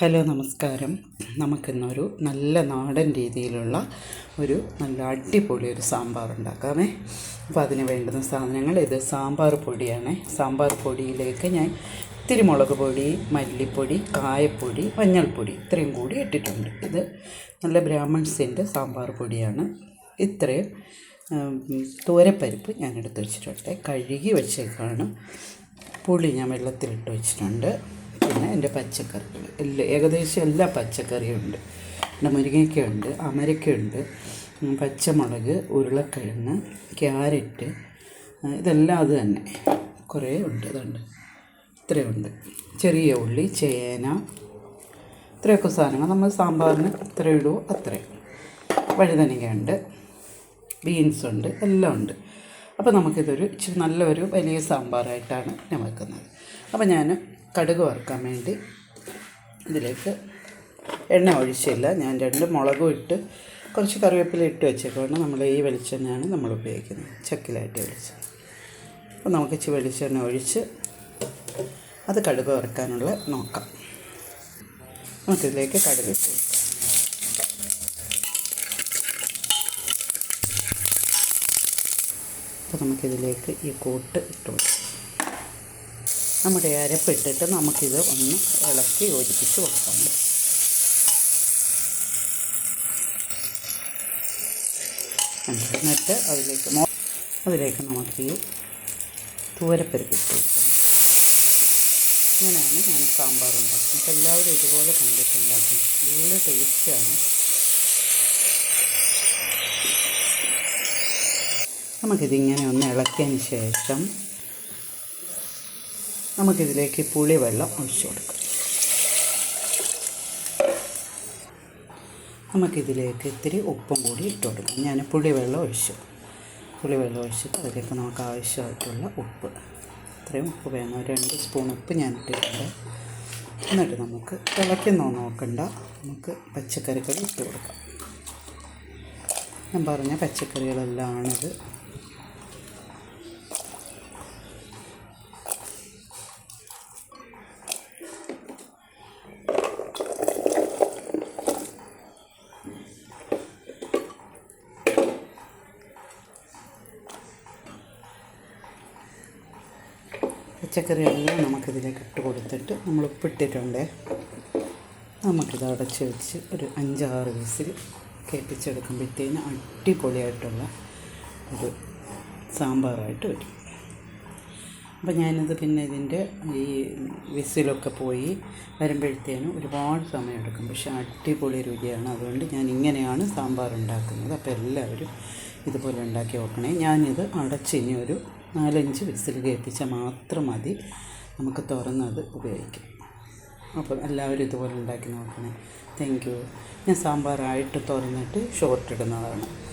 Hello നമസ്കാരം. നമുക്കിന്നൊരു നല്ല നാടൻ രീതിയിലുള്ള ഒരു നല്ല അടിപൊളി ഒരു സാമ്പാർ ഉണ്ടാക്കാമേ. അപ്പോൾ അതിന് വേണ്ടുന്ന സാധനങ്ങൾ ഇത് സാമ്പാർ പൊടിയാണ്. സാമ്പാർ പൊടിയിലേക്ക് ഞാൻ ഇത്തിരി മുളക് പൊടി മല്ലിപ്പൊടി കായപ്പൊടി മഞ്ഞൾപ്പൊടി ഇത്രയും കൂടി ഇട്ടിട്ടുണ്ട്. ഇത് നല്ല ബ്രാഹ്മൺസിന്റെ സാമ്പാർ പൊടിയാണ്. ഇത്രയും തോരപ്പരിപ്പ് ഞാൻ എടുത്ത് വെച്ചിട്ടുണ്ട്. കഴുകി വെച്ചേക്കാണ്. പുളി ഞാൻ വെള്ളത്തിലിട്ട് വെച്ചിട്ടുണ്ട്. പിന്നെ എന്റെ പച്ചക്കറികൾ. എല്ലാ ഏകദേശം എല്ലാ പച്ചക്കറിയും ഉണ്ട് എന്റെ മുരിങ്ങയ്ക്കുണ്ട് അമരക്കുണ്ട് പച്ചമുളക് ഉരുളക്കിഴങ്ങ് ക്യാരറ്റ് ഇതെല്ലാം അത് തന്നെ. കുറേ ഉണ്ട് ഇതുണ്ട് ഇത്രയുണ്ട് ചെറിയ ഉള്ളി ചേന ഇത്രയൊക്കെ സാധനങ്ങൾ. നമ്മൾ സാമ്പാറിന് ഇത്ര ഇടുമോ അത്രയും. വഴുതനങ്ങയുണ്ട് ബീൻസ് ഉണ്ട് എല്ലാം ഉണ്ട്. അപ്പോൾ നമുക്കിതൊരു ഇച്ചിരി നല്ലൊരു വലിയ സാമ്പാറായിട്ടാണ് ഞാൻ വെക്കുന്നത്. അപ്പോൾ ഞാൻ കടുക് വറുക്കാൻ വേണ്ടി ഇതിലേക്ക് എണ്ണ ഒഴിച്ചില്ല. ഞാൻ രണ്ട് മുളകും ഇട്ട് കുറച്ച് കറിവേപ്പില ഇട്ട് വെച്ചേക്കൊണ്ട് നമ്മൾ ഈ വെളിച്ചെണ്ണയാണ് നമ്മൾ ഉപയോഗിക്കുന്നത്. ചക്കിലായിട്ട് വെളിച്ചെണ്ണ. അപ്പോൾ നമുക്ക് ഇച്ചിരി വെളിച്ചെണ്ണ ഒഴിച്ച് അത് കടുക് വറുക്കാനുള്ള നോക്കാം. നമുക്കിതിലേക്ക് കടുക് ഇട്ട് അപ്പോൾ നമുക്കിതിലേക്ക് ഈ കൂട്ട് ഇട്ട് കൊടുക്കാം. നമ്മുടെ അരപ്പിട്ടിട്ട് നമുക്കിത് ഒന്ന് ഇളക്കി യോജിപ്പിച്ച് കൊടുക്കാം എന്നിട്ട് അതിലേക്ക് അതിലേക്ക് നമുക്ക് ഈ തൂരപ്പരിപ്പ് ഇട്ട് കൊടുക്കാം. ഇങ്ങനെയാണ് ഞാൻ സാമ്പാർ ഉണ്ടാക്കുന്നത്. അപ്പോൾ എല്ലാവരും ഇതുപോലെ കണ്ടിട്ടുണ്ടാക്കും. നല്ല ടേസ്റ്റാണ് നമുക്കിതിങ്ങനെ ഒന്ന് ഇളക്കിയതിന് ശേഷം നമുക്കിതിലേക്ക് പുളിവെള്ളം ഒഴിച്ചു കൊടുക്കാം. നമുക്കിതിലേക്ക് ഇത്തിരി ഉപ്പും കൂടി ഇട്ട് കൊടുക്കാം. ഞാൻ പുളിവെള്ളം ഒഴിച്ചു. പുളിവെള്ളം ഒഴിച്ചിട്ട് അതിലേക്ക് നമുക്ക് ആവശ്യമായിട്ടുള്ള ഉപ്പ്. ഇത്രയും ഉപ്പ് വേണം. രണ്ട് സ്പൂൺ ഉപ്പ് ഞാൻ ഇട്ടിട്ടുണ്ട്. എന്നിട്ട് നമുക്ക് തിളയ്ക്കുന്നോ നോക്കണ്ട. നമുക്ക് പച്ചക്കറികൾ ഇട്ട് കൊടുക്കാം. ഞാൻ പറഞ്ഞ പച്ചക്കറികളെല്ലാം ആണിത്. പച്ചക്കറിയെല്ലാം നമുക്കിതിലേക്ക് ഇട്ട് കൊടുത്തിട്ട് നമ്മൾ ഉപ്പിട്ടിട്ടുണ്ട് നമുക്കിത് അടച്ച് വെച്ച് ഒരു അഞ്ചാറ് വിസിൽ കേൾപ്പിച്ചെടുക്കുമ്പോഴത്തേന് അടിപൊളിയായിട്ടുള്ള ഒരു സാമ്പാറായിട്ട് വരും. അപ്പം ഞാനിത് പിന്നെ ഇതിന്റെ ഈ വിസിലൊക്കെ പോയി വരുമ്പോഴത്തേനും ഒരുപാട് സമയമെടുക്കും. പക്ഷെ അടിപൊളി രുചിയാണ്. അതുകൊണ്ട് ഞാൻ ഇങ്ങനെയാണ് സാമ്പാർ ഉണ്ടാക്കുന്നത് അപ്പോൾ എല്ലാവരും ഇതുപോലെ ഉണ്ടാക്കി നോക്കണേ. ഞാനിത് അടച്ചിനി ഒരു നാലഞ്ച് വിസിൽ കേൾപ്പിച്ചാൽ മാത്രം മതി. നമുക്ക് തുറന്നത് ഉപയോഗിക്കാം. അപ്പം എല്ലാവരും ഇതുപോലെ ഉണ്ടാക്കി നോക്കണേ. താങ്ക് യു ഞാൻ സാമ്പാറായിട്ട് തുറന്നിട്ട് ഷോർട്ട് ഇടുന്നതാണ്.